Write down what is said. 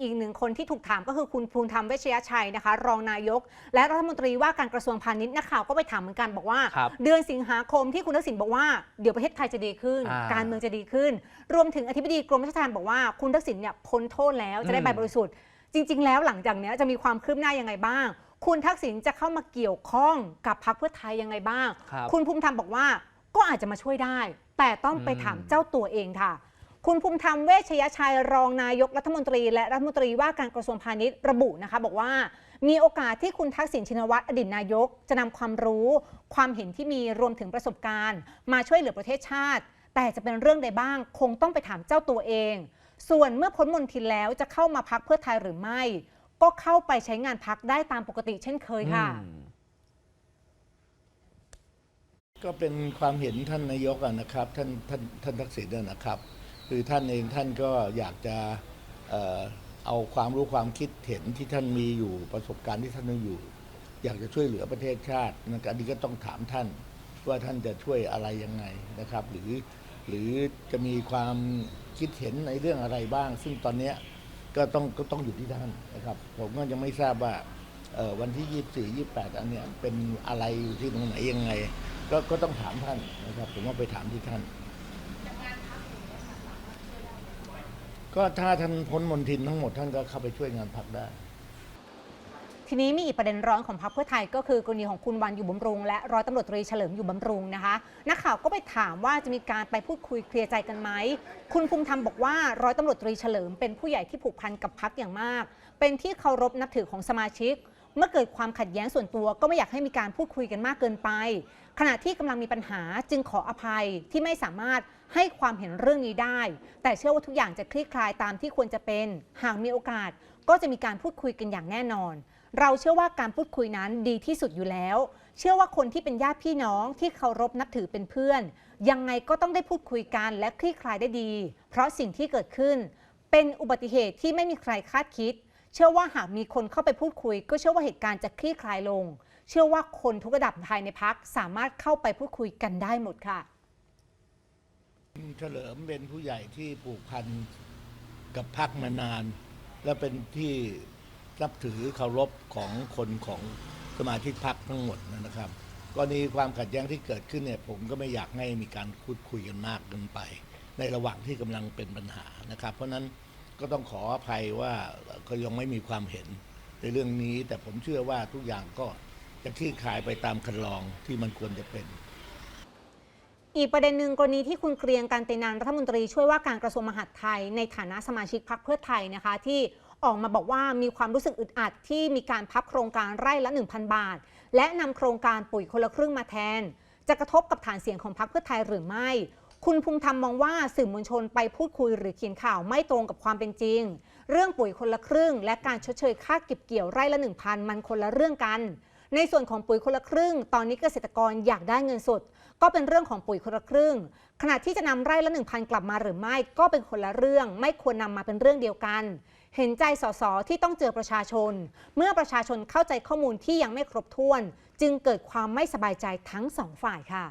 อีกหนึ่งคนที่ถูกถามก็คือคุณภูมิธรรมเวชยชัยนะคะ รองนายก และรัฐมนตรีว่าการกระทรวงพาณิชย์นักข่าวก็ไปถามเหมือนกันบอกว่า ครับเดือนสิงหาคมที่คุณทักษิณบอกว่าเดี๋ยวประเทศไทยจะดีขึ้น อ่าการเมืองจะดีขึ้น รวมถึงอธิบดีกรมราชทัณฑ์บอกว่าคุณทักษิณเนี่ยพ้นโทษแล้วจะได้อืมใบบริสุทธิ์ จริง ๆ แล้วหลังจากเนี้ยจะมีความคืบหน้ายังไงบ้าง คุณทักษิณจะเข้ามาเกี่ยวข้องกับพรรคเพื่อไทยยังไงบ้าง ครับ คุณภูมิธรรมบอกว่าก็อาจจะมาช่วยได้ แต่ต้องไปถามอืม เจ้าตัวเองค่ะ คุณภูมิธรรมเวชยชัยรองนายกรัฐมนตรี และรัฐมนตรีว่าการกระทรวงพาณิชย์ระบุนะคะบอกว่ามีโอกาสที่คุณทักษิณชินวัตรอดีตนายก จะนำความรู้ ความเห็นที่มีรวมถึงประสบการณ์ มาช่วยเหลือประเทศชาติ แต่จะเป็นเรื่องใดบ้าง คงต้องไปถามเจ้าตัวเอง ส่วนเมื่อพ้นมนทินแล้วจะเข้ามาพักเพื่อไทยหรือไม่ ก็เข้าไปใช้งานพักได้ตามปกติเช่นเคยค่ะอืมก็เป็นความเห็นท่านนายกอะนะครับ ท่านท่านท่านทักษิณเนี่ยนะครับ คือท่านเองท่านก็อยากจะเอาความรู้ความคิดเห็นที่ท่านมีอยู่ประสบการณ์ที่ท่านมีอยู่ อยากจะช่วยเหลือประเทศชาตินะครับอันนี้ก็ต้องถามท่านว่าท่านจะช่วยอะไรยังไงนะครับ หรือหรือจะมีความคิดเห็นในเรื่องอะไรบ้าง ซึ่งตอนนี้ก็ต้องก็ต้องอยู่ที่ท่านนะครับ ผมก็ยังไม่ทราบว่าเอ่อวันที่ 24 28 อันเนี้ยเป็นอะไรอยู่ที่ตรงไหนยังไง ก็ก็ต้องถามท่านนะครับ ผมว่าไปถามที่ท่าน ก็ถ้าท่านพ้นมนทินทั้งหมดท่านก็เข้าไปช่วยงานพักได้ ทีนี้มีอีกประเด็นร้อนของพรรคเพื่อไทยก็คือกรณีของคุณวันอยู่บำรุง และร้อยตำรวจตรีเฉลิมอยู่บำรุงนะคะ นักข่าวก็ไปถามว่าจะมีการไปพูดคุยเคลียร์ใจกันไหม คุณภูมิธรรมบอกว่าร้อยตำรวจตรีเฉลิมเป็นผู้ใหญ่ที่ผูกพันกับพรรคอย่างมาก เป็นที่เคารพนับถือของสมาชิก เมื่อเกิดความขัดแย้งส่วนตัวก็ไม่อยากให้มีการพูดคุยกันมากเกินไป ขณะที่กำลังมีปัญหาจึงขออภัยที่ไม่สามารถให้ความเห็นเรื่องนี้ได้ แต่เชื่อว่าทุกอย่างจะคลี่คลายตามที่ควรจะเป็น หากมีโอกาสก็จะมีการพูดคุยกันอย่างแน่นอน เราเชื่อว่าการพูดคุยนั้นดีที่สุดอยู่แล้ว เชื่อว่าคนที่เป็นญาติพี่น้องที่เคารพนับถือเป็นเพื่อน ยังไงก็ต้องได้พูดคุยกันและคลี่คลายได้ดี เพราะสิ่งที่เกิดขึ้น เป็นอุบัติเหตุที่ไม่มีใครคาดคิด เชื่อว่าหากมีคนเข้าไปพูดคุย ก็เชื่อว่าเหตุการณ์จะคลี่คลายลง เชื่อว่าคนทุกระดับภายในพักสามารถเข้าไปพูดคุยกันได้หมดค่ะเฉลิมเป็นผู้ใหญ่ที่ผูกพันกับพักมานาน และเป็นที่นับถือเคารพของคนของสมาชิกพักทั้งหมดนะครับกรณีความขัดแย้งที่เกิดขึ้นเนี่ยผมก็ไม่อยากให้มีการพูดคุยกันมากเกินไป ในระหว่างที่กำลังเป็นปัญหานะครับ เพราะฉะนั้น ก็ต้องขออภัยว่าก็ยังไม่มีความเห็นในเรื่องนี้ แต่ผมเชื่อว่าทุกอย่างก็จะคลี่คลายไปตามคันลองที่มันควรจะเป็น อีกประเด็นหนึ่งกรณีที่คุณเกรียงการตินันรัฐมนตรีช่วยว่าการกระทรวงมหาดไทย ในฐานะสมาชิกพรรคเพื่อไทยนะคะ ที่ออกมาบอกว่ามีความรู้สึกอึดอัดที่มีการพับโครงการไร่ละ 1,000 บาท และนำโครงการปุ๋ยคนละครึ่งมาแทน จะกระทบกับฐานเสียงของพรรคเพื่อไทยหรือไม่ คุณภูมิธรรมมองว่าสื่อมวลชนไปพูดคุยหรือเขียนข่าวไม่ตรงกับความเป็นจริง เรื่องปุ๋ยคนละครึ่ง และการชดเชยค่าเก็บเกี่ยวไร่ละ 1,000 มันคนละเรื่องกัน ในส่วนของปุ๋ยคนละครึ่ง ตอนนี้เกษตรกรอยากได้เงินสด ก็เป็นเรื่องของปุ๋ยคนละครึ่ง ขณะที่จะนำไร่ละ 1,000 กลับมาหรือไม่ก็เป็นคนละเรื่อง ไม่ควรนำมาเป็นเรื่องเดียวกัน เห็นใจสสที่ต้องเจอประชาชน เมื่อประชาชนเข้าใจข้อมูลที่ยังไม่ครบถ้วน จึงเกิดความไม่สบายใจทั้งสองฝ่ายค่ะ